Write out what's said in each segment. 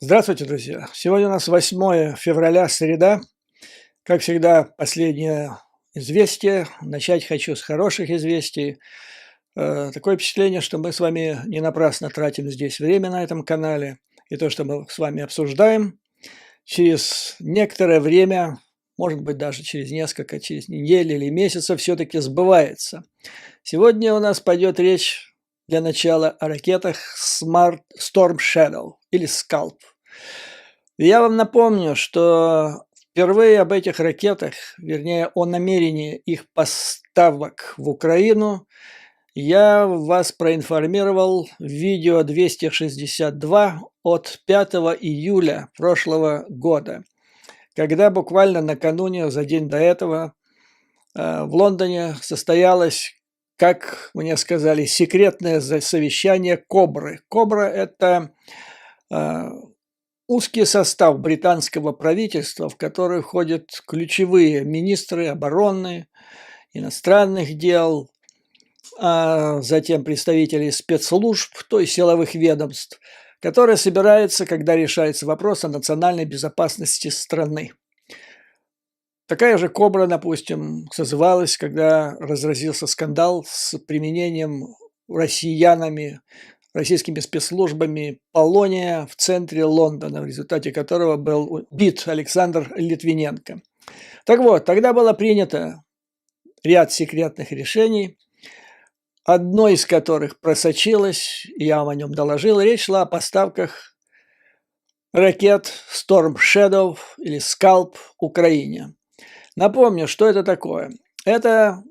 Здравствуйте, друзья! Сегодня у нас 8 февраля, среда. Как всегда, последнее известие. Начать хочу с хороших известий. Э, такое впечатление, что мы с вами не напрасно тратим здесь время на этом канале. И то, что мы с вами обсуждаем, через некоторое время, может быть, даже через несколько, через недели или месяца, все-таки сбывается. Сегодня у нас пойдет речь для начала о ракетах Smart Storm Shadow или Scalp. Я вам напомню, что впервые об этих ракетах, вернее о намерении их поставок в Украину, я вас проинформировал в видео 262 от 5 июля прошлого года, когда буквально накануне, за день до этого, э, в Лондоне состоялась как мне сказали, секретное совещание Кобры. Кобра – это узкий состав британского правительства, в который входят ключевые министры обороны, иностранных дел, а затем представители спецслужб, то есть силовых ведомств, которая собирается, когда решается вопрос о национальной безопасности страны. Такая же кобра, допустим, созывалась, когда разразился скандал с применением россиянами, российскими спецслужбами полония в центре Лондона, в результате которого был бит Александр Литвиненко. Так вот, тогда было принято ряд секретных решений, одно из которых просочилось, я вам о нем доложил, речь шла о поставках ракет Storm Shadow или Scalp Украине. Напомню, что это такое. Это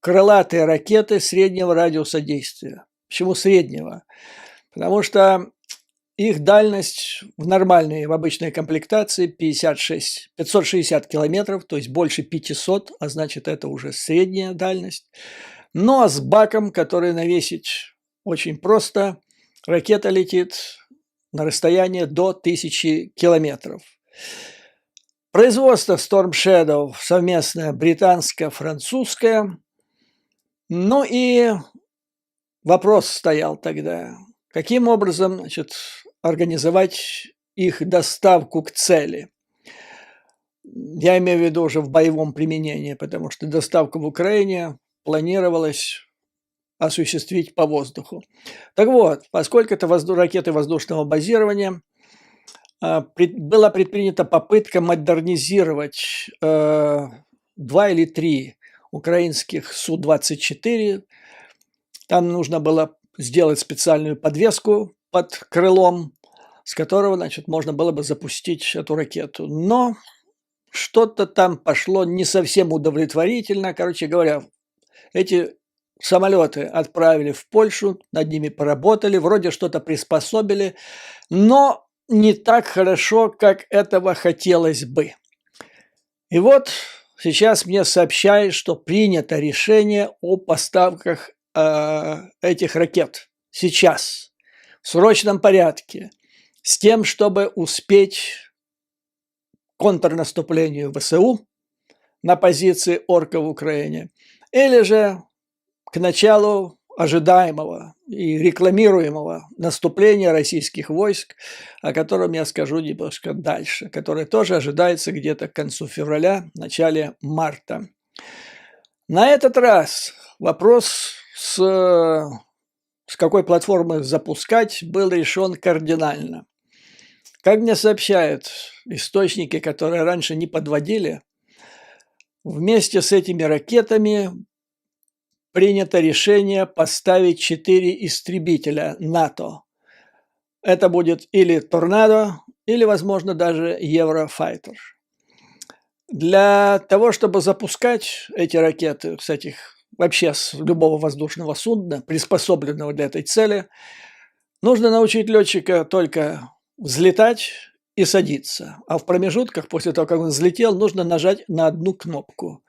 крылатые ракеты среднего радиуса действия. Почему среднего? Потому что их дальность в нормальной, в обычной комплектации 56, 560 километров, то есть больше 500, а значит это уже средняя дальность. Но с баком, который навесить очень просто, ракета летит на расстояние до 1000 километров. Производство Storm Shadow совместное британско-французское. Ну и вопрос стоял тогда, каким образом значит, организовать их доставку к цели. Я имею в виду уже в боевом применении, потому что доставка в Украине планировалась осуществить по воздуху. Так вот, поскольку это возду- ракеты воздушного базирования, а, была предпринята попытка модернизировать э, два или три украинских Су-24. Там нужно было сделать специальную подвеску под крылом, с которого, значит, можно было бы запустить эту ракету. Но что-то там пошло не совсем удовлетворительно. Короче говоря, эти самолеты отправили в Польшу, над ними поработали, вроде что-то приспособили, но не так хорошо, как этого хотелось бы. И вот сейчас мне сообщают, что принято решение о поставках э, этих ракет сейчас, в срочном порядке, с тем, чтобы успеть контрнаступлению ВСУ на позиции орка в Украине, или же к началу ожидаемого и рекламируемого наступления российских войск, о котором я скажу немножко дальше, которое тоже ожидается где-то к концу февраля, начале марта. На этот раз вопрос с, с какой платформы запускать был решен кардинально. Как мне сообщают источники, которые раньше не подводили, вместе с этими ракетами принято решение поставить четыре истребителя НАТО. Это будет или «Торнадо», или, возможно, даже «Еврофайтер». Для того, чтобы запускать эти ракеты этих, вообще с любого воздушного судна, приспособленного для этой цели, нужно научить летчика только взлетать и садиться. А в промежутках, после того, как он взлетел, нужно нажать на одну кнопку.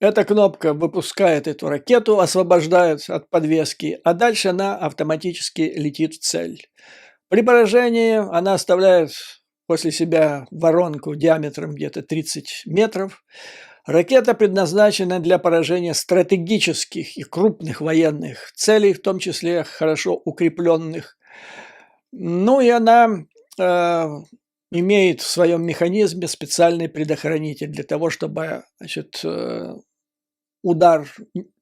Эта кнопка выпускает эту ракету, освобождает от подвески, а дальше она автоматически летит в цель. При поражении она оставляет после себя воронку диаметром где-то 30 метров. Ракета предназначена для поражения стратегических и крупных военных целей, в том числе хорошо укрепленных. Ну и она э, имеет в своем механизме специальный предохранитель для того, чтобы значит, э, удар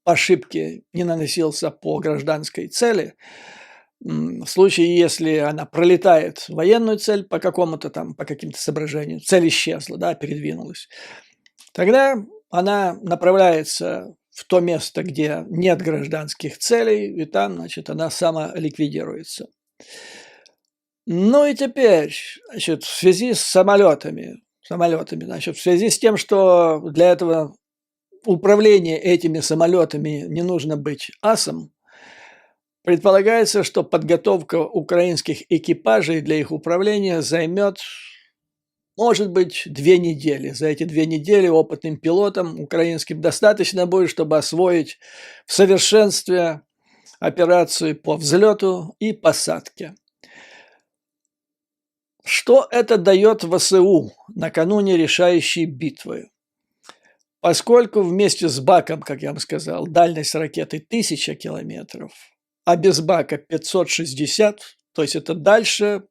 по ошибке не наносился по гражданской цели. В случае, если она пролетает военную цель по какому-то там, по каким-то соображениям, цель исчезла, да, передвинулась, тогда она направляется в то место, где нет гражданских целей, и там, значит, она сама ликвидируется. Ну и теперь, значит, в связи с самолетами, самолетами, значит, в связи с тем, что для этого управления этими самолетами не нужно быть асом, предполагается, что подготовка украинских экипажей для их управления займет может быть, две недели. За эти две недели опытным пилотам украинским достаточно будет, чтобы освоить в совершенстве операцию по взлету и посадке. Что это дает ВСУ накануне решающей битвы? Поскольку вместе с баком, как я вам сказал, дальность ракеты 1000 километров, а без бака 560, то есть это дальше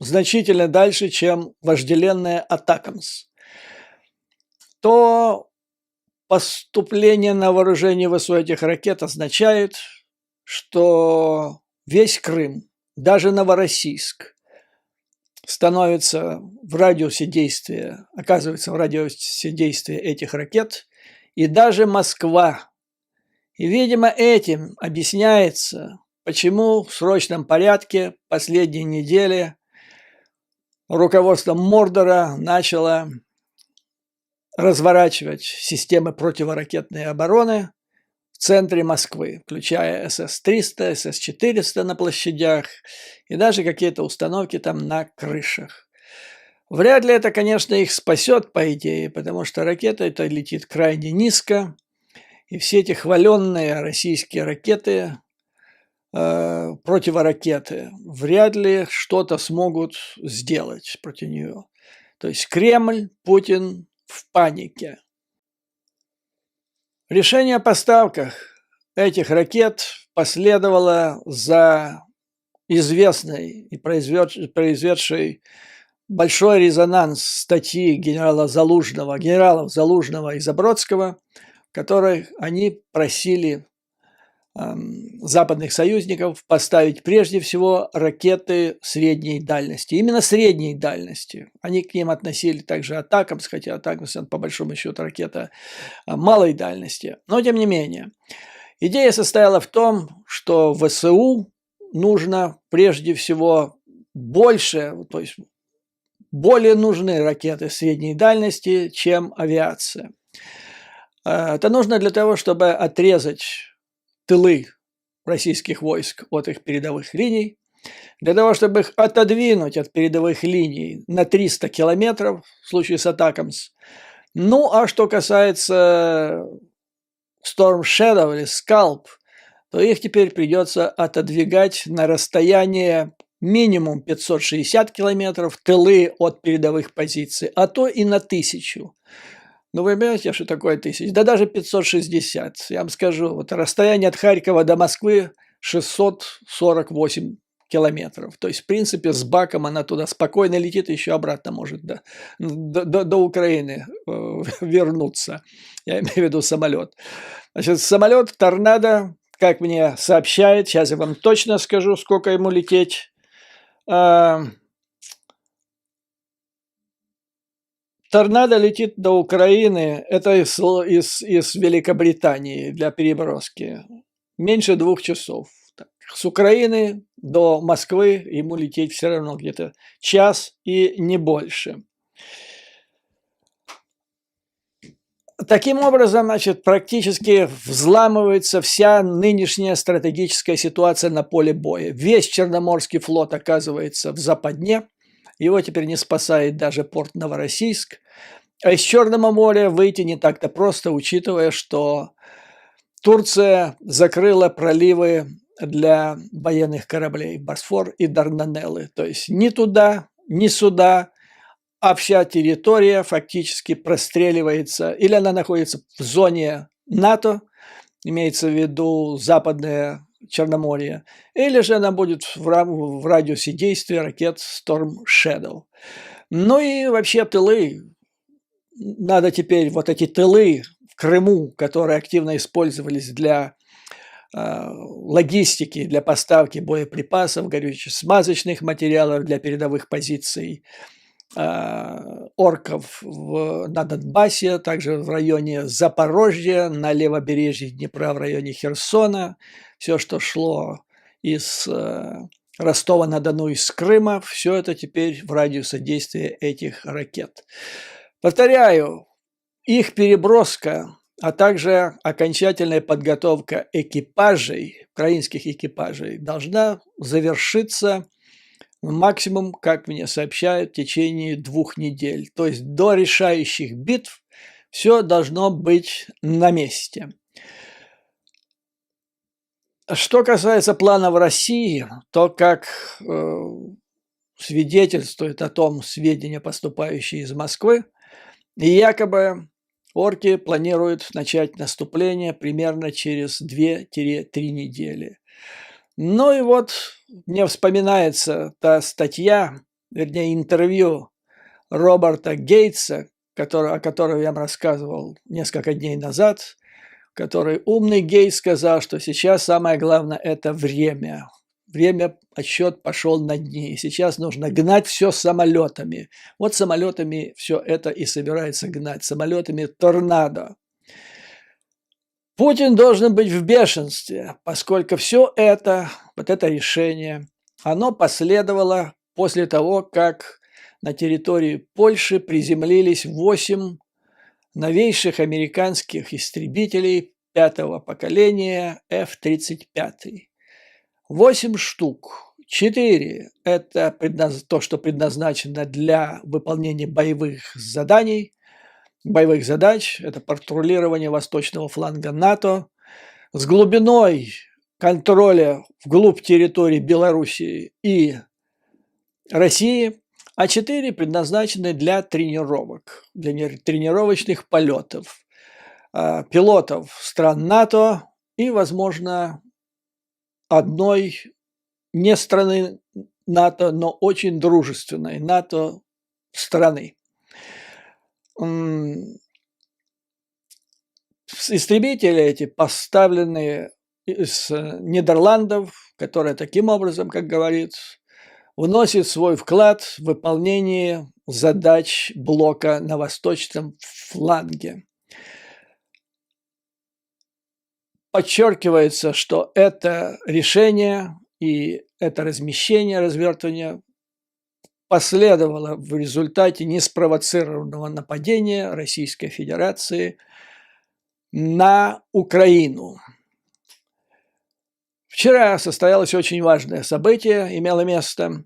значительно дальше, чем вожделенная Атакамс, то поступление на вооружение ВСУ этих ракет означает, что весь Крым, даже Новороссийск, становится в радиусе действия, оказывается в радиусе действия этих ракет, и даже Москва. И, видимо, этим объясняется, почему в срочном порядке последние недели руководство Мордора начало разворачивать системы противоракетной обороны в центре Москвы, включая СС-300, СС-400 на площадях и даже какие-то установки там на крышах. Вряд ли это, конечно, их спасет, по идее, потому что ракета это летит крайне низко, и все эти хваленные российские ракеты э, противоракеты вряд ли что-то смогут сделать против нее. То есть Кремль, Путин в панике. Решение о поставках этих ракет последовало за известной и произведшей большой резонанс статьи генерала Залужного, генералов Залужного и Забродского, в они просили западных союзников поставить прежде всего ракеты средней дальности. Именно средней дальности. Они к ним относили также Атакамс, хотя Атакамс по большому счету ракета а, малой дальности. Но тем не менее. Идея состояла в том, что ВСУ нужно прежде всего больше, то есть более нужны ракеты средней дальности, чем авиация. А, это нужно для того, чтобы отрезать тылы российских войск от их передовых линий, для того, чтобы их отодвинуть от передовых линий на 300 километров в случае с Атакамс. Ну, а что касается Storm Shadow или Scalp, то их теперь придется отодвигать на расстояние минимум 560 километров, тылы от передовых позиций, а то и на тысячу. Ну, вы понимаете, что такое тысяч? Да даже 560. Я вам скажу, вот расстояние от Харькова до Москвы 648 километров. То есть, в принципе, с баком она туда спокойно летит, еще обратно может до, до, до, Украины э, вернуться. Я имею в виду самолет. Значит, самолет «Торнадо», как мне сообщает, сейчас я вам точно скажу, сколько ему лететь, э, Торнадо летит до Украины, это из, из, из Великобритании для переброски. Меньше двух часов. С Украины до Москвы ему лететь все равно где-то час и не больше. Таким образом, значит, практически взламывается вся нынешняя стратегическая ситуация на поле боя. Весь Черноморский флот оказывается в западне – его теперь не спасает даже порт Новороссийск. А из Черного моря выйти не так-то просто, учитывая, что Турция закрыла проливы для военных кораблей Босфор и Дарданеллы. То есть ни туда, ни сюда, а вся территория фактически простреливается, или она находится в зоне НАТО, имеется в виду западная Черноморья, или же она будет в, в радиусе действия ракет Storm Shadow. Ну и вообще тылы. Надо теперь вот эти тылы в Крыму, которые активно использовались для э, логистики, для поставки боеприпасов, горюче-смазочных материалов для передовых позиций, орков в, на Донбассе, также в районе Запорожья, на левобережье Днепра, в районе Херсона. Все, что шло из э, Ростова-на-Дону из Крыма, все это теперь в радиусе действия этих ракет. Повторяю, их переброска, а также окончательная подготовка экипажей, украинских экипажей, должна завершиться максимум, как мне сообщают, в течение двух недель. То есть до решающих битв все должно быть на месте. Что касается планов России, то как э, свидетельствует о том сведения, поступающие из Москвы, якобы орки планируют начать наступление примерно через 2-3 недели. Ну и вот мне вспоминается та статья, вернее интервью Роберта Гейтса, который, о котором я вам рассказывал несколько дней назад, который умный гей сказал, что сейчас самое главное – это время. Время, отсчет пошел на дни. И сейчас нужно гнать все самолетами. Вот самолетами все это и собирается гнать. Самолетами торнадо. Путин должен быть в бешенстве, поскольку все это, вот это решение, оно последовало после того, как на территории Польши приземлились 8 новейших американских истребителей пятого поколения F-35. Восемь штук. Четыре – это то, что предназначено для выполнения боевых заданий, боевых задач. Это патрулирование восточного фланга НАТО с глубиной контроля вглубь территории Белоруссии и России а четыре предназначены для тренировок, для тренировочных полетов а, пилотов стран НАТО и, возможно, одной не страны НАТО, но очень дружественной НАТО страны. Истребители эти поставлены из Нидерландов, которые таким образом, как говорит вносит свой вклад в выполнение задач блока на восточном фланге. Подчеркивается, что это решение и это размещение, развертывание последовало в результате неспровоцированного нападения Российской Федерации на Украину. Вчера состоялось очень важное событие, имело место.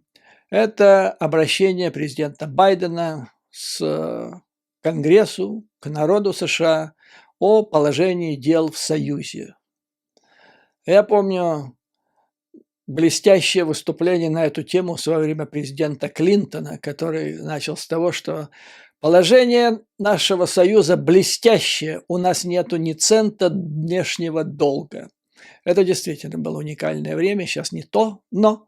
Это обращение президента Байдена с Конгрессу, к народу США о положении дел в Союзе. Я помню блестящее выступление на эту тему в свое время президента Клинтона, который начал с того, что положение нашего Союза блестящее, у нас нету ни цента внешнего долга. Это действительно было уникальное время, сейчас не то, но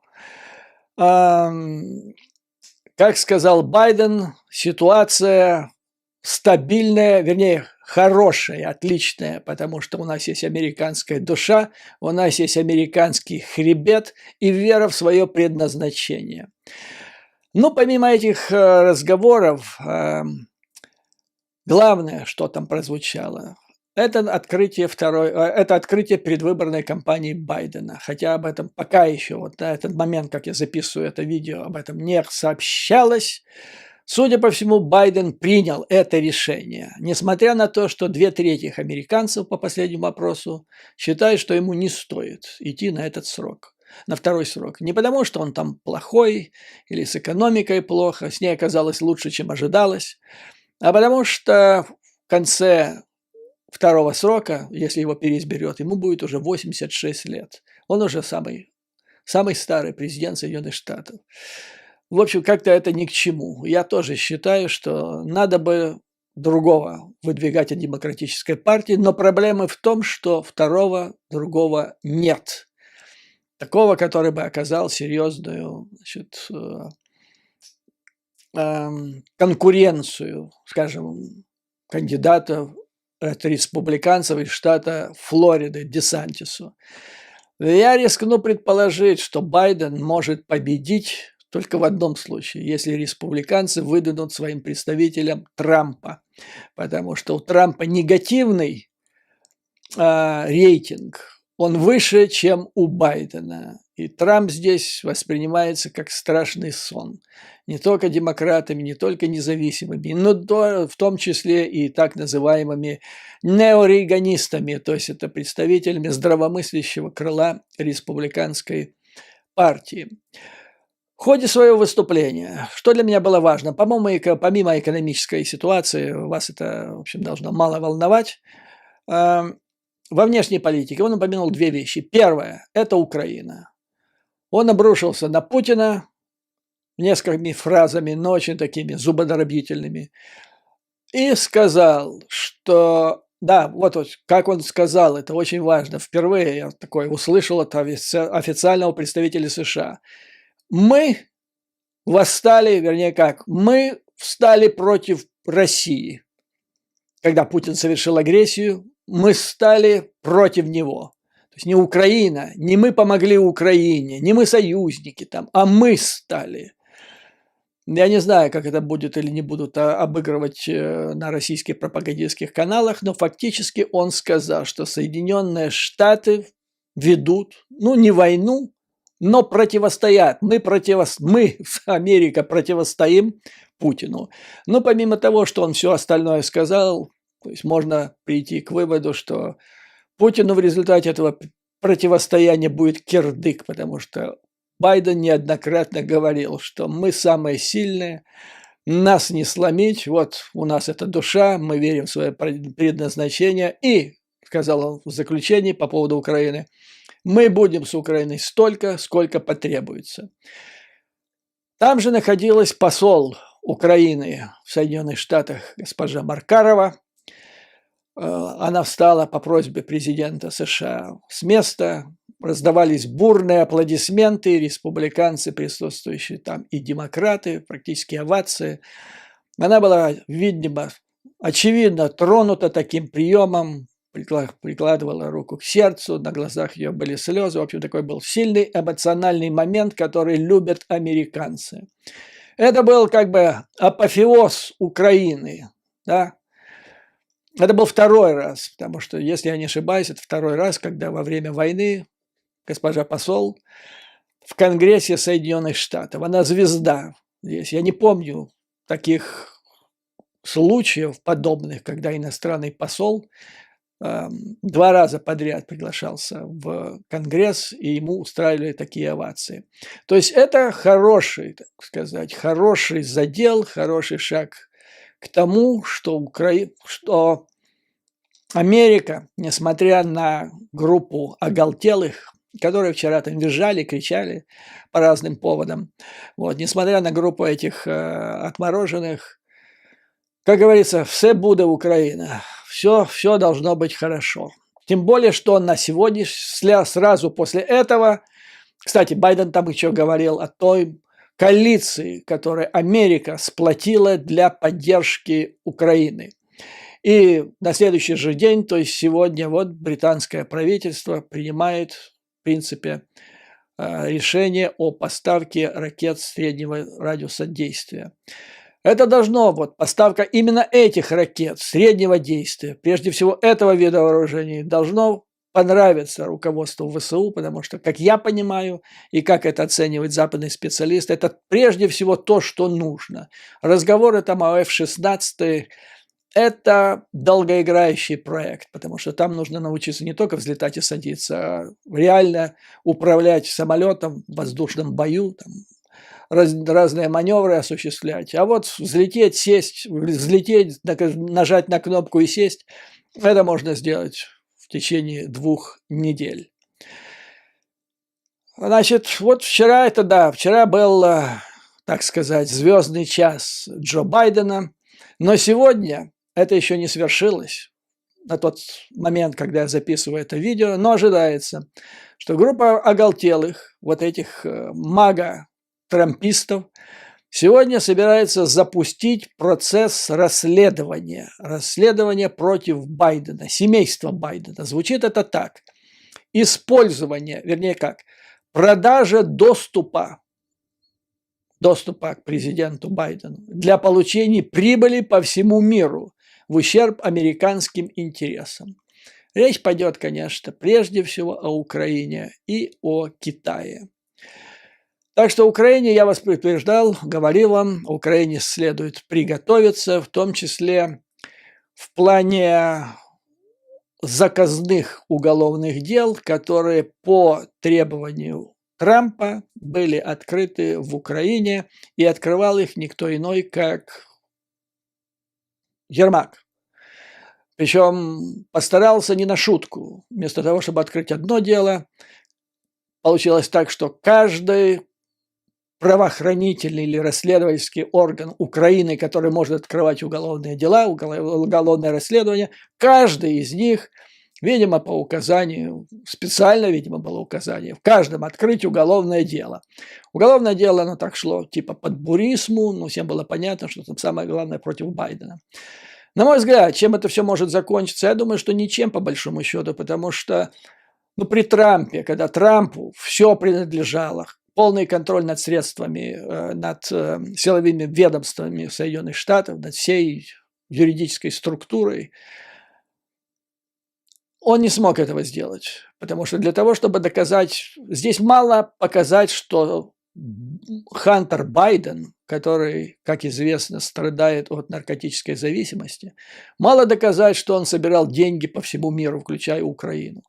как сказал Байден, ситуация стабильная, вернее, хорошая, отличная, потому что у нас есть американская душа, у нас есть американский хребет и вера в свое предназначение. Но помимо этих э, разговоров, главное, что там прозвучало, это открытие второй, э, это открытие предвыборной кампании Байдена. Хотя об этом пока еще, вот на этот момент, как я записываю это видео, об этом не сообщалось. Судя по всему, Байден принял это решение, несмотря на то, что две трети американцев по последнему опросу считают, что ему не стоит идти на этот срок на второй срок. Не потому, что он там плохой или с экономикой плохо, с ней оказалось лучше, чем ожидалось, а потому что в конце второго срока, если его переизберет, ему будет уже 86 лет. Он уже самый, самый старый президент Соединенных Штатов. В общем, как-то это ни к чему. Я тоже считаю, что надо бы другого выдвигать от демократической партии, но проблемы в том, что второго другого нет. такого, который бы оказал серьезную значит, конкуренцию, скажем, кандидатов от республиканцев из штата Флориды Десантису. Я рискну предположить, что Байден может победить только в одном случае, если республиканцы выдадут своим представителям Трампа, потому что у Трампа негативный э, рейтинг, он выше, чем у Байдена. И Трамп здесь воспринимается как страшный сон. Не только демократами, не только независимыми, но в том числе и так называемыми неорейганистами, то есть это представителями здравомыслящего крыла республиканской партии. В ходе своего выступления, что для меня было важно, по-моему, помимо экономической ситуации, вас это, в общем, должно мало волновать, эм, во внешней политике он упомянул две вещи. Первое – это Украина. Он обрушился на Путина несколькими фразами, но очень такими зубодробительными, и сказал, что да, вот, вот как он сказал, это очень важно. Впервые я такое услышал от официального представителя США. Мы восстали, вернее как, мы встали против России. Когда Путин совершил агрессию, мы стали против него. То есть не Украина, не мы помогли Украине, не мы союзники там, а мы стали. Я не знаю, как это будет или не будут а, обыгрывать э, на российских пропагандистских каналах, но фактически он сказал, что Соединенные Штаты ведут, ну, не войну, но противостоят. Мы, противос... мы Америка, противостоим Путину. Но помимо того, что он все остальное сказал, то есть можно прийти к выводу, что Путину в результате этого противостояния будет кирдык, потому что Байден неоднократно говорил, что мы самые сильные, нас не сломить, вот у нас эта душа, мы верим в свое предназначение. И, сказал он в заключении по поводу Украины, мы будем с Украиной столько, сколько потребуется. Там же находилась посол Украины в Соединенных Штатах госпожа Маркарова, Э, она встала по просьбе президента США с места, раздавались бурные аплодисменты, республиканцы, присутствующие там, и демократы, практически овации. Она была, видимо, очевидно тронута таким приемом, прикладывала руку к сердцу, на глазах ее были слезы. В общем, такой был сильный эмоциональный момент, который любят американцы. Это был как бы апофеоз Украины, да, это был второй раз, потому что, если я не ошибаюсь, это второй раз, когда во время войны госпожа посол в Конгрессе Соединенных Штатов, она звезда здесь. Я не помню таких случаев подобных, когда иностранный посол два раза подряд приглашался в Конгресс, и ему устраивали такие овации. То есть это хороший, так сказать, хороший задел, хороший шаг к тому, что, Укра... что Америка, несмотря на группу оголтелых, которые вчера там визжали, кричали по разным поводам, вот, несмотря на группу этих э, отмороженных, как говорится, все будет Украина, все, все должно быть хорошо. Тем более, что на сегодня, сразу после этого, кстати, Байден там еще говорил о той коалиции, которую Америка сплотила для поддержки Украины. И на следующий же день, то есть сегодня, вот британское правительство принимает, в принципе, э, решение о поставке ракет среднего радиуса действия. Это должно, вот поставка именно этих ракет среднего действия, прежде всего этого вида вооружений, должно понравится руководству ВСУ, потому что, как я понимаю, и как это оценивает западный специалист, это прежде всего то, что нужно. Разговоры там о F-16, это долгоиграющий проект, потому что там нужно научиться не только взлетать и садиться, а реально управлять самолетом в воздушном бою, там, раз, разные маневры осуществлять. А вот взлететь, сесть, взлететь, нажать на кнопку и сесть, это можно сделать в течение двух недель. Значит, вот вчера это да, вчера был, э, так сказать, звездный час Джо Байдена, но сегодня это еще не свершилось. на тот момент, когда я записываю это видео, но ожидается, что группа оголтелых, вот этих э, мага-трампистов, сегодня собирается запустить процесс расследования. Расследование против Байдена, семейства Байдена. Звучит это так. Использование, вернее как, продажа доступа доступа к президенту Байдену для получения прибыли по всему миру в ущерб американским интересам. Речь пойдет, конечно, прежде всего о Украине и о Китае. Так что Украине я вас предупреждал, говорил вам, Украине следует приготовиться, в том числе в плане заказных уголовных дел, которые по требованию Трампа были открыты в Украине, и открывал их никто иной, как Ермак. Причем постарался не на шутку. Вместо того, чтобы открыть одно дело, получилось так, что каждый правоохранительный или расследовательский орган Украины, который может открывать уголовные дела, уголовное расследование, каждый из них – Видимо, по указанию, специально, видимо, было указание, в каждом открыть уголовное дело. Уголовное дело, оно так шло, типа под бурисму, но всем было понятно, что там самое главное против Байдена. На мой взгляд, чем это все может закончиться? Я думаю, что ничем по большому счету, потому что ну, при Трампе, когда Трампу все принадлежало, полный контроль над средствами, э, над э, силовыми ведомствами Соединенных Штатов, над всей юридической структурой, он не смог этого сделать, потому что для того, чтобы доказать, здесь мало показать, что Хантер Байден, который, как известно, страдает от наркотической зависимости, мало доказать, что он собирал деньги по всему миру, включая Украину.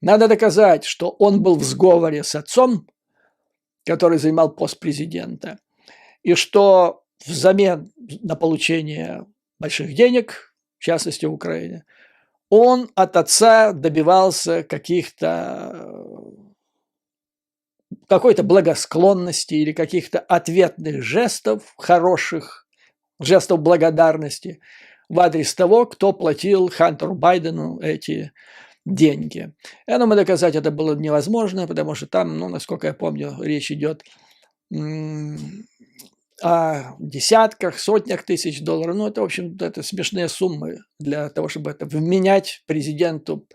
Надо доказать, что он был в сговоре с отцом, который занимал пост президента, и что взамен на получение больших денег, в частности в Украине, он от отца добивался каких-то какой-то благосклонности или каких-то ответных жестов хороших, жестов благодарности в адрес того, кто платил Хантеру Байдену эти деньги. Я думаю, доказать это было невозможно, потому что там, ну, насколько я помню, речь идет о десятках, сотнях тысяч долларов. Ну, это, в общем, это смешные суммы для того, чтобы это вменять президенту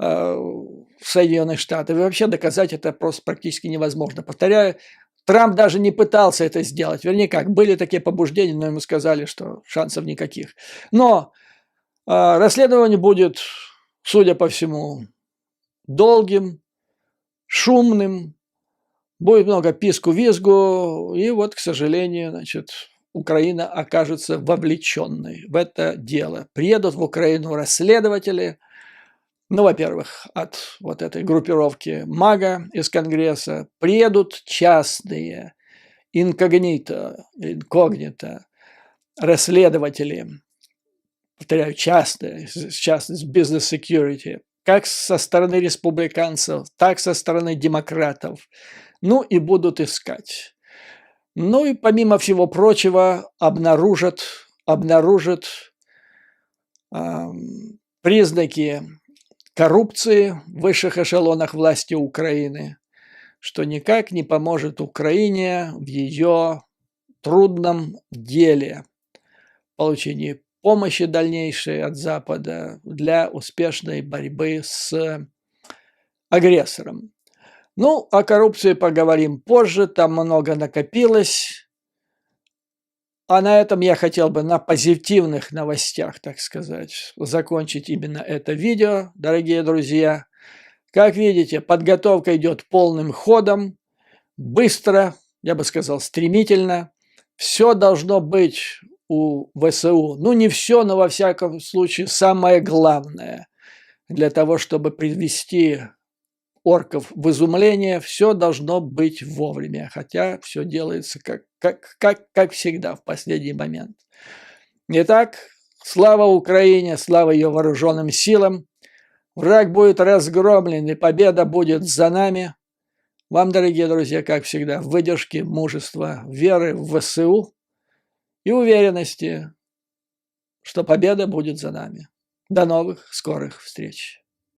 э, Соединенных Штатов. И вообще доказать это просто практически невозможно. Повторяю, Трамп даже не пытался это сделать. Вернее, как, были такие побуждения, но ему сказали, что шансов никаких. Но э, расследование будет, судя по всему, долгим, шумным, будет много писку-визгу, и вот, к сожалению, значит, Украина окажется вовлеченной в это дело. Приедут в Украину расследователи, ну, во-первых, от вот этой группировки МАГА из Конгресса, приедут частные, инкогнито, инкогнито расследователи, повторяю, частные, частные, бизнес security, как со стороны республиканцев, так со стороны демократов, ну и будут искать. Ну и помимо всего прочего обнаружат, обнаружат э, признаки коррупции в высших эшелонах власти Украины, что никак не поможет Украине в ее трудном деле получении помощи дальнейшей от Запада для успешной борьбы с агрессором. Ну, о коррупции поговорим позже, там много накопилось. А на этом я хотел бы на позитивных новостях, так сказать, закончить именно это видео, дорогие друзья. Как видите, подготовка идет полным ходом, быстро, я бы сказал, стремительно. Все должно быть у ВСУ. Ну, не все, но во всяком случае самое главное для того, чтобы привести орков в изумление, все должно быть вовремя, хотя все делается как, как, как, как всегда в последний момент. Итак, слава Украине, слава ее вооруженным силам. Враг будет разгромлен, и победа будет за нами. Вам, дорогие друзья, как всегда, выдержки, мужества, веры в ВСУ и уверенности, что победа будет за нами. До новых скорых встреч!